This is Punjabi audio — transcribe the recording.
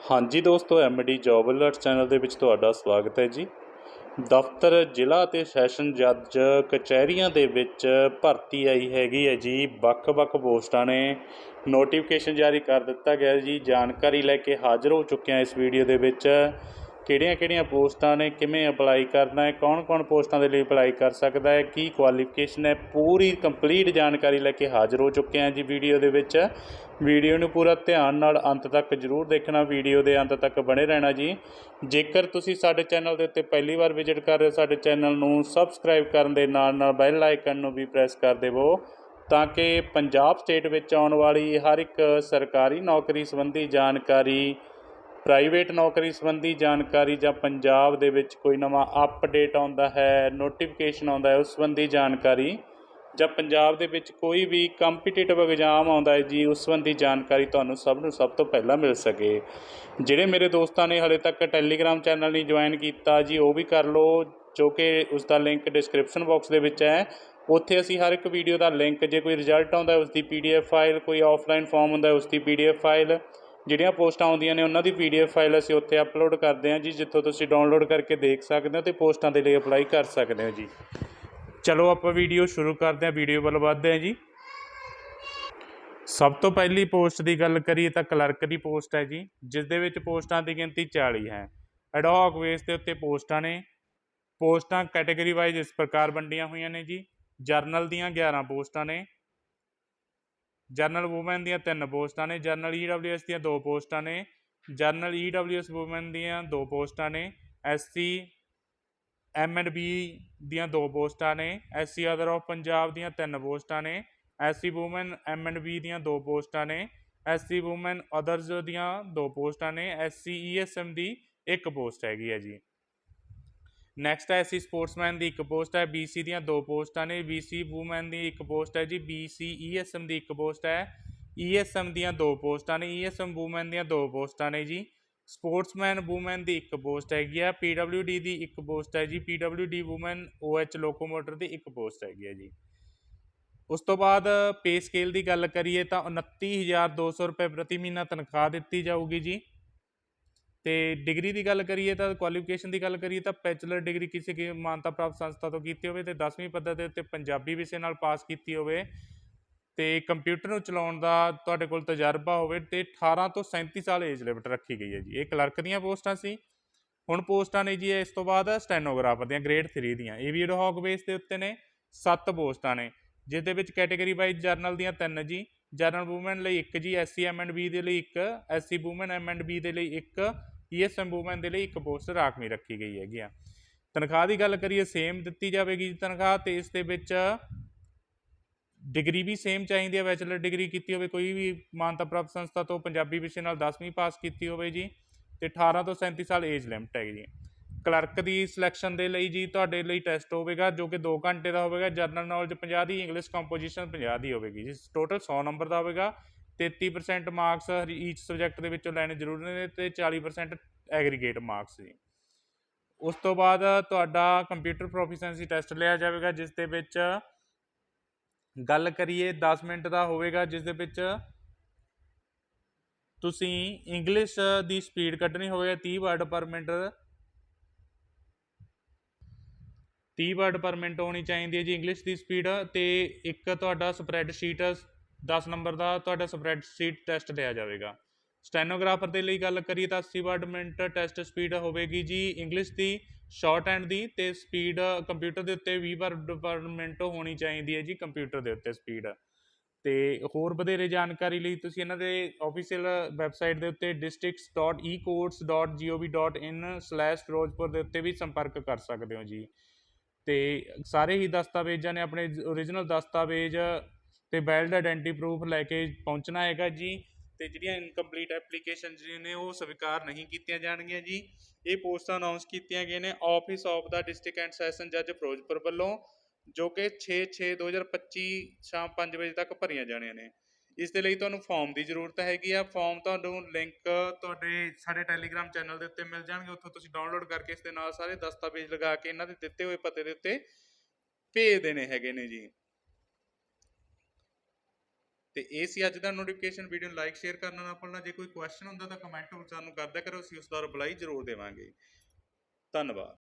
ਹਾਂਜੀ ਦੋਸਤੋ ਐਮਡੀ ਜੌਬ ਅਲਰਟ ਚੈਨਲ ਦੇ ਵਿੱਚ ਤੁਹਾਡਾ ਸਵਾਗਤ ਹੈ ਜੀ। ਦਫ਼ਤਰ, ਜ਼ਿਲ੍ਹਾ ਤੇ ਸੈਸ਼ਨ ਜੱਜ ਕਚਹਿਰੀਆਂ ਦੇ ਵਿੱਚ ਭਰਤੀ ਆਈ ਹੈਗੀ ਹੈ ਜੀ। ਵੱਖ-ਵੱਖ ਪੋਸਟਾਂ ਨੇ ਨੋਟੀਫਿਕੇਸ਼ਨ ਜਾਰੀ ਕਰ ਦਿੱਤਾ ਗਿਆ ਜੀ। ਜਾਣਕਾਰੀ ਲੈ ਕੇ ਹਾਜ਼ਰ ਹੋ ਚੁੱਕੇ ਹਾਂ ਇਸ ਵੀਡੀਓ ਦੇ ਵਿੱਚ। ਕਿਹੜੀਆਂ-ਕਿਹੜੀਆਂ ਪੋਸਟਾਂ ਨੇ, ਕਿਵੇਂ ਅਪਲਾਈ ਕਰਨਾ ਹੈ, ਕੌਣ-ਕੌਣ ਪੋਸਟਾਂ ਦੇ ਲਈ ਅਪਲਾਈ ਕਰ ਸਕਦਾ ਹੈ, ਕੀ ਕੁਆਲੀਫਿਕੇਸ਼ਨ ਹੈ, ਪੂਰੀ ਕੰਪਲੀਟ ਜਾਣਕਾਰੀ ਲੈ ਕੇ ਹਾਜ਼ਰ ਹੋ ਚੁੱਕੇ ਹਾਂ ਜੀ ਵੀਡੀਓ ਦੇ ਵਿੱਚ। ਵੀਡੀਓ ਨੂੰ ਪੂਰਾ ਧਿਆਨ ਨਾਲ ਅੰਤ ਤੱਕ ਜਰੂਰ ਦੇਖਣਾ ਵੀਡੀਓ ਦੇ ਅੰਤ ਤੱਕ ਬਣੇ ਰਹਿਣਾ ਜੀ। ਜੇਕਰ ਤੁਸੀਂ ਸਾਡੇ ਚੈਨਲ ਦੇ ਉੱਤੇ ਪਹਿਲੀ ਵਾਰ ਵਿਜ਼ਿਟ ਕਰ ਰਹੇ ਹੋ, ਸਾਡੇ ਚੈਨਲ ਨੂੰ ਸਬਸਕ੍ਰਾਈਬ ਕਰਨ ਦੇ ਨਾਲ ਨਾਲ ਬੈਲ ਆਈਕਨ ਨੂੰ ਵੀ ਪ੍ਰੈਸ ਕਰ ਦੇਵੋ, ਤਾਂ ਕਿ ਪੰਜਾਬ ਸਟੇਟ ਵਿੱਚ ਆਉਣ ਵਾਲੀ ਹਰ ਇੱਕ ਸਰਕਾਰੀ ਨੌਕਰੀ ਸੰਬੰਧੀ ਜਾਣਕਾਰੀ ਪ੍ਰਾਈਵੇਟ ਨੌਕਰੀ ਸੰਬੰਧੀ ਜਾਣਕਾਰੀ ਜਾਂ ਪੰਜਾਬ ਦੇ ਵਿੱਚ ਕੋਈ ਨਵਾਂ ਅਪਡੇਟ ਆਉਂਦਾ ਹੈ ਨੋਟੀਫਿਕੇਸ਼ਨ ਆਉਂਦਾ ਹੈ, ਉਸ ਸੰਬੰਧੀ ਜਾਣਕਾਰੀ ਜਾਂ ਪੰਜਾਬ ਦੇ ਵਿੱਚ ਕੋਈ ਵੀ ਕੰਪੀਟੀਟਿਵ ਐਗਜ਼ਾਮ ਆਉਂਦਾ ਹੈ ਜੀ, ਉਸ ਸੰਬੰਧੀ ਜਾਣਕਾਰੀ ਤੁਹਾਨੂੰ ਸਭ ਨੂੰ ਸਭ ਤੋਂ ਪਹਿਲਾਂ ਮਿਲ ਸਕੇ। ਜਿਹੜੇ ਮੇਰੇ ਦੋਸਤਾਂ ਨੇ ਹਲੇ ਤੱਕ ਟੈਲੀਗ੍ਰਾਮ ਚੈਨਲ ਨਹੀਂ ਜੁਆਇਨ ਕੀਤਾ ਜੀ, ਉਹ ਵੀ ਕਰ ਲਓ, ਜੋ ਕਿ ਉਸ ਦਾ ਲਿੰਕ ਡਿਸਕ੍ਰਿਪਸ਼ਨ ਬਾਕਸ ਦੇ ਵਿੱਚ ਹੈ। ਉੱਥੇ ਅਸੀਂ ਹਰ ਇੱਕ ਵੀਡੀਓ ਦਾ ਲਿੰਕ ਜੇ ਕੋਈ ਰਿਜ਼ਲਟ ਆਉਂਦਾ ਉਸ ਦੀ ਪੀਡੀਐਫ ਫਾਈਲ ਕੋਈ ਆਫਲਾਈਨ ਫਾਰਮ ਹੁੰਦਾ ਉਸ ਦੀ ਪੀਡੀਐਫ ਫਾਈਲ ਜਿਹੜੀਆਂ ਪੋਸਟਾਂ ਆਉਂਦੀਆਂ ਨੇ, ਉਹਨਾਂ ਦੀ ਪੀਡੀਐਫ ਫਾਈਲ ਅਸੀਂ ਉੱਥੇ ਅਪਲੋਡ ਕਰਦੇ ਹਾਂ ਜੀ, ਜਿੱਥੋਂ ਤੁਸੀਂ ਡਾਊਨਲੋਡ ਕਰਕੇ ਦੇਖ ਸਕਦੇ ਹੋ ਤੇ ਪੋਸਟਾਂ ਦੇ ਲਈ ਅਪਲਾਈ ਕਰ ਸਕਦੇ ਹੋ ਜੀ। ਚਲੋ ਆਪਾਂ ਵੀਡੀਓ ਸ਼ੁਰੂ ਕਰਦੇ ਹਾਂ ਵੀਡੀਓ ਵੱਲ ਵਧਦੇ ਹਾਂ ਜੀ। ਸਭ ਤੋਂ ਪਹਿਲੀ ਪੋਸਟ ਦੀ ਗੱਲ ਕਰੀਏ ਤਾਂ ਕਲਰਕ ਦੀ ਪੋਸਟ ਹੈ ਜੀ ਜਿਸ ਦੇ ਵਿੱਚ ਪੋਸਟਾਂ ਦੀ ਗਿਣਤੀ 40 ਹੈ। ਐਡਹੌਕ ਬੇਸ ਦੇ ਉੱਤੇ ਪੋਸਟਾਂ ਨੇ। ਪੋਸਟਾਂ ਕੈਟਾਗਰੀ ਵਾਈਜ਼ ਇਸ ਪ੍ਰਕਾਰ ਵੰਡੀਆਂ ਹੋਈਆਂ ਨੇ ਜੀ। ਜਰਨਲ ਦੀਆਂ 11 ਪੋਸਟਾਂ ਨੇ। ਜਰਨਲ ਵੂਮਨ ਦੀਆਂ 3 ਪੋਸਟਾਂ ਨੇ ਜਰਨਲ ਈਡਬਲਯੂਐਸ ਦੀਆਂ 2 ਪੋਸਟਾਂ ਨੇ ਜਰਨਲ ਈਡਬਲਯੂਐਸ ਵੂਮਨ ਦੀਆਂ 2 ਪੋਸਟਾਂ ਨੇ ਐਸਸੀ ਐਮ ਐਂਡ ਬੀ ਦੀਆਂ 2 ਪੋਸਟਾਂ ਨੇ ਐਸਸੀ ਅਦਰ ਆਫ ਪੰਜਾਬ ਦੀਆਂ 3 ਪੋਸਟਾਂ ਨੇ SC woman M and B ਦੀਆਂ 2 ਪੋਸਟਾਂ ਨੇ ਐਸਸੀ ਵੂਮਨ ਅਦਰਸ ਦੀਆਂ 2 ਪੋਸਟਾਂ ਨੇ ਐਸਸੀ ਈਐਸਐਮ ਦੀ ਇੱਕ ਪੋਸਟ ਹੈਗੀ ਹੈ ਜੀ ਨੈਕਸਟ ਹੈ ਐਸਸੀ ਸਪੋਰਟਸਮੈਨ ਦੀ ਇੱਕ ਪੋਸਟ ਹੈ ਬੀਸੀ ਦੀਆਂ ਦੋ ਪੋਸਟਾਂ ਨੇ ਬੀਸੀ ਵੂਮੈਨ ਦੀ ਇੱਕ ਪੋਸਟ ਹੈ ਜੀ ਬੀਸੀ ਈਐਸਐਮ ਦੀ ਇੱਕ ਪੋਸਟ ਹੈ। ਈਐਸਐਮ ਦੀਆਂ ਦੋ ਪੋਸਟਾਂ ਨੇ ਈਐਸਐਮ ਵੂਮੈਨ ਦੀਆਂ ਦੋ ਪੋਸਟਾਂ ਨੇ ਜੀ। ਸਪੋਰਟਸਮੈਨ ਵੂਮੈਨ ਦੀ ਇੱਕ ਪੋਸਟ ਹੈਗੀ ਆ ਪੀਡਬਲਯੂਡੀ ਦੀ ਇੱਕ ਪੋਸਟ ਹੈ ਜੀ ਪੀਡਬਲਯੂਡੀ ਵੂਮੈਨ ਓਐਚ ਲੋਕੋਮੋਟਰ ਦੀ ਇੱਕ ਪੋਸਟ ਹੈਗੀ ਹੈ ਜੀ। ਉਸ ਤੋਂ ਬਾਅਦ ਪੇ ਸਕੇਲ ਦੀ ਗੱਲ ਕਰੀਏ ਤਾਂ 29200 ਰੁਪਏ ਪ੍ਰਤੀ ਮਹੀਨਾ ਤਨਖਾਹ ਦਿੱਤੀ ਜਾਊਗੀ ਜੀ। ਅਤੇ ਡਿਗਰੀ ਦੀ ਗੱਲ ਕਰੀਏ ਤਾਂ ਕੁਆਲੀਫਿਕੇਸ਼ਨ ਦੀ ਗੱਲ ਕਰੀਏ ਤਾਂ ਬੈਚਲਰ ਡਿਗਰੀ ਕਿਸੇ ਕੀ ਮਾਨਤਾ ਪ੍ਰਾਪਤ ਸੰਸਥਾ ਤੋਂ ਕੀਤੀ ਹੋਵੇ ਅਤੇ ਦਸਵੀਂ ਪੱਧਰ ਦੇ ਉੱਤੇ ਪੰਜਾਬੀ ਵਿਸ਼ੇ ਨਾਲ ਪਾਸ ਕੀਤੀ ਹੋਵੇ ਅਤੇ ਕੰਪਿਊਟਰ ਨੂੰ ਚਲਾਉਣ ਦਾ ਤੁਹਾਡੇ ਕੋਲ ਤਜਰਬਾ ਹੋਵੇ ਅਤੇ ਅਠਾਰਾਂ ਤੋਂ 37 ਸਾਲ ਏਜ ਲਿਮਿਟ ਰੱਖੀ ਗਈ ਹੈ ਜੀ। ਇਹ ਕਲਰਕ ਦੀਆਂ ਪੋਸਟਾਂ ਸੀ। ਹੁਣ ਪੋਸਟਾਂ ਨੇ ਜੀ ਇਸ ਤੋਂ ਬਾਅਦ ਸਟੈਨੋਗ੍ਰਾਫਰ ਦੀਆਂ ਗ੍ਰੇਡ 3 ਦੀਆਂ। ਇਹ ਵੀ ਐਡਹੌਕ ਬੇਸ ਦੇ ਉੱਤੇ ਨੇ, ਸੱਤ ਪੋਸਟਾਂ ਨੇ ਜਿਸ ਦੇ ਵਿੱਚ ਕੈਟਾਗਰੀ ਵਾਈਜ਼ ਜਰਨਲ ਦੀਆਂ ਤਿੰਨ ਜੀ ਜਨਰਲ ਵੂਮਨ ਲਈ ਇੱਕ ਜੀ ਐਸਸੀ ਐਮ ਐਂਡ ਬੀ ਦੇ ਲਈ 1 SC woman M and B ਦੇ ਲਈ 1 ਈਐਸਐਮ ਵੂਮਨ ਦੇ ਲਈ ਇੱਕ ਪੋਸਟ ਰਾਖਵੀਂ ਰੱਖੀ ਗਈ ਹੈਗੀ ਆ। ਤਨਖਾਹ ਦੀ ਗੱਲ ਕਰੀਏ ਸੇਮ ਦਿੱਤੀ ਜਾਵੇਗੀ ਤਨਖਾਹ ਤੇ ਇਸ ਦੇ ਵਿੱਚ ਡਿਗਰੀ ਵੀ ਸੇਮ ਚਾਹੀਦੀ ਹੈ ਬੈਚਲਰ ਡਿਗਰੀ ਕੀਤੀ ਹੋਵੇ, ਕੋਈ ਵੀ ਮਾਨਤਾ ਪ੍ਰਾਪਤ ਸੰਸਥਾ ਤੋਂ ਪੰਜਾਬੀ ਵਿਸ਼ੇ ਨਾਲ 10ਵੀਂ ਪਾਸ ਕੀਤੀ ਹੋਵੇ ਜੀ, ਤੇ 18 ਤੋਂ 37 ਸਾਲ ਏਜ ਲਿਮਟ ਹੈ ਜੀ। ਕਲਰਕ ਦੀ ਸਿਲੈਕਸ਼ਨ ਦੇ ਲਈ ਜੀ ਤੁਹਾਡੇ ਲਈ ਟੈਸਟ ਹੋਵੇਗਾ, ਜੋ ਕਿ 2 ਘੰਟੇ ਦਾ ਹੋਵੇਗਾ ਜਨਰਲ ਨੌਲੇਜ 50 ਦੀ ਇੰਗਲਿਸ਼ ਕੰਪੋਜੀਸ਼ਨ 50 ਦੀ ਹੋਵੇਗੀ ਜੀ। ਟੋਟਲ 100 ਨੰਬਰ ਦਾ ਹੋਵੇਗਾ 33% ਮਾਰਕਸ ਈਚ ਸਬਜੈਕਟ ਦੇ ਵਿੱਚੋਂ ਲੈਣੇ ਜ਼ਰੂਰੀ ਨੇ ਤੇ 40% ਐਗਰੀਗੇਟ ਮਾਰਕਸ ਜੀ। ਉਸ ਤੋਂ ਬਾਅਦ ਤੁਹਾਡਾ ਕੰਪਿਊਟਰ ਪ੍ਰੋਫੀਸ਼ੀਐਂਸੀ ਟੈਸਟ ਲਿਆ ਜਾਵੇਗਾ, ਜਿਸ ਦੇ ਵਿੱਚ ਗੱਲ ਕਰੀਏ 10 ਮਿੰਟ ਦਾ ਹੋਵੇਗਾ, ਜਿਸ ਦੇ ਵਿੱਚ ਤੁਸੀਂ ਇੰਗਲਿਸ਼ ਦੀ ਸਪੀਡ ਕੱਢਣੀ ਹੋਵੇ 30 ਵਰਡ ਪਰ ਮਿੰਟ 30 ਵਰਡ ਪਰ ਮਿੰਟ ਹੋਣੀ ਚਾਹੀਦੀ ਹੈ ਜੀ ਇੰਗਲਿਸ਼ ਦੀ ਸਪੀਡ ਤੇ ਇੱਕ ਤੁਹਾਡਾ ਸਪਰੈਡ ਸ਼ੀਟ 10 ਨੰਬਰ ਦਾ ਤੁਹਾਡਾ ਸਪਰੈਡ ਸ਼ੀਟ ਟੈਸਟ ਲਿਆ ਜਾਵੇਗਾ। ਸਟੈਨੋਗ੍ਰਾਫਰ ਦੇ ਲਈ ਗੱਲ ਕਰੀਏ ਤਾਂ 80 ਵਰਡ ਮਿੰਟ ਟੈਸਟ ਸਪੀਡ ਹੋਵੇਗੀ ਜੀ ਇੰਗਲਿਸ਼ ਦੀ ਸ਼ਾਰਟ ਹੈਂਡ ਦੀ, ਤੇ ਸਪੀਡ ਕੰਪਿਊਟਰ ਦੇ ਉੱਤੇ 20 ਵਰਡ ਪਰ ਮਿੰਟ ਹੋਣੀ ਚਾਹੀਦੀ ਹੈ ਜੀ ਕੰਪਿਊਟਰ ਦੇ ਉੱਤੇ ਸਪੀਡ ਤੇ ਹੋਰ ਵਧੇਰੇ ਜਾਣਕਾਰੀ ਲਈ ਤੁਸੀਂ ਇਹਨਾਂ ਦੇ ਆਫੀਸ਼ੀਅਲ ਵੈਬਸਾਈਟ ਦੇ ਉੱਤੇ districts.ecourts.gov.in/ਫਿਰੋਜ਼ਪੁਰ ਦੇ ਉੱਤੇ ਵੀ ਸੰਪਰਕ ਕਰ ਸਕਦੇ ਹੋ ਜੀ। ਅਤੇ ਸਾਰੇ ਹੀ ਦਸਤਾਵੇਜ਼ਾਂ ਨੇ ਆਪਣੇ ਓਰੀਜਨਲ ਦਸਤਾਵੇਜ਼ ਅਤੇ ਵੈਲਿਡ ਆਇਡੈਂਟੀ ਪਰੂਫ ਲੈ ਕੇ ਪਹੁੰਚਣਾ ਹੈਗਾ ਜੀ। ਅਤੇ ਜਿਹੜੀਆਂ ਇਨਕੰਪਲੀਟ ਐਪਲੀਕੇਸ਼ਨ ਜੀ ਨੇ, ਉਹ ਸਵੀਕਾਰ ਨਹੀਂ ਕੀਤੀਆਂ ਜਾਣਗੀਆਂ ਜੀ। ਇਹ ਪੋਸਟਾਂ ਅਨਾਉਂਸ ਕੀਤੀਆਂ ਗਈਆਂ ਨੇ ਆਫਿਸ ਆਫ ਦਾ ਡਿਸਟ੍ਰਿਕਟ ਐਂਡ ਸੈਸ਼ਨ ਜੱਜ ਫਿਰੋਜ਼ਪੁਰ ਵੱਲੋਂ, ਜੋ ਕਿ 6/6/2025 ਸ਼ਾਮ 5 ਵਜੇ ਤੱਕ ਭਰੀਆਂ ਜਾਣੀਆਂ ਨੇ। ਇਸ ਦੇ ਲਈ ਤੁਹਾਨੂੰ ਫਾਰਮ ਦੀ ਜ਼ਰੂਰਤ ਹੈਗੀ ਆ। ਫਾਰਮ ਤੁਹਾਨੂੰ ਲਿੰਕ ਤੁਹਾਡੇ, ਸਾਡੇ ਟੈਲੀਗ੍ਰਾਮ ਚੈਨਲ ਦੇ ਉੱਤੇ ਮਿਲ ਜਾਣਗੇ। ਉੱਥੋਂ ਤੁਸੀਂ ਡਾਊਨਲੋਡ ਕਰਕੇ ਇਸ ਦੇ ਨਾਲ ਸਾਰੇ ਦਸਤਾਵੇਜ਼ ਲਗਾ ਕੇ ਇਹਨਾਂ ਦੇ ਦਿੱਤੇ ਹੋਏ ਪਤੇ ਦੇ ਉੱਤੇ ਭੇਜ ਦੇਣੇ ਹੈਗੇ ਨੇ ਜੀ। ਤੇ ਇਹ ਸੀ ਅੱਜ ਦਾ ਨੋਟੀਫਿਕੇਸ਼ਨ ਵੀਡੀਓ ਨੂੰ ਲਾਈਕ ਸ਼ੇਅਰ ਕਰਨਾ ਨਾ ਭੁੱਲਣਾ। ਜੇ ਕੋਈ ਕੁਐਸਚਨ ਹੁੰਦਾ ਤਾਂ ਕਮੈਂਟ ਵਿੱਚ ਸਾਨੂੰ ਕਰਦਿਆ ਕਰੋ। ਅਸੀਂ ਉਸ ਦਾ ਰਿਪਲਾਈ ਜ਼ਰੂਰ ਦੇਵਾਂਗੇ। ਧੰਨਵਾਦ।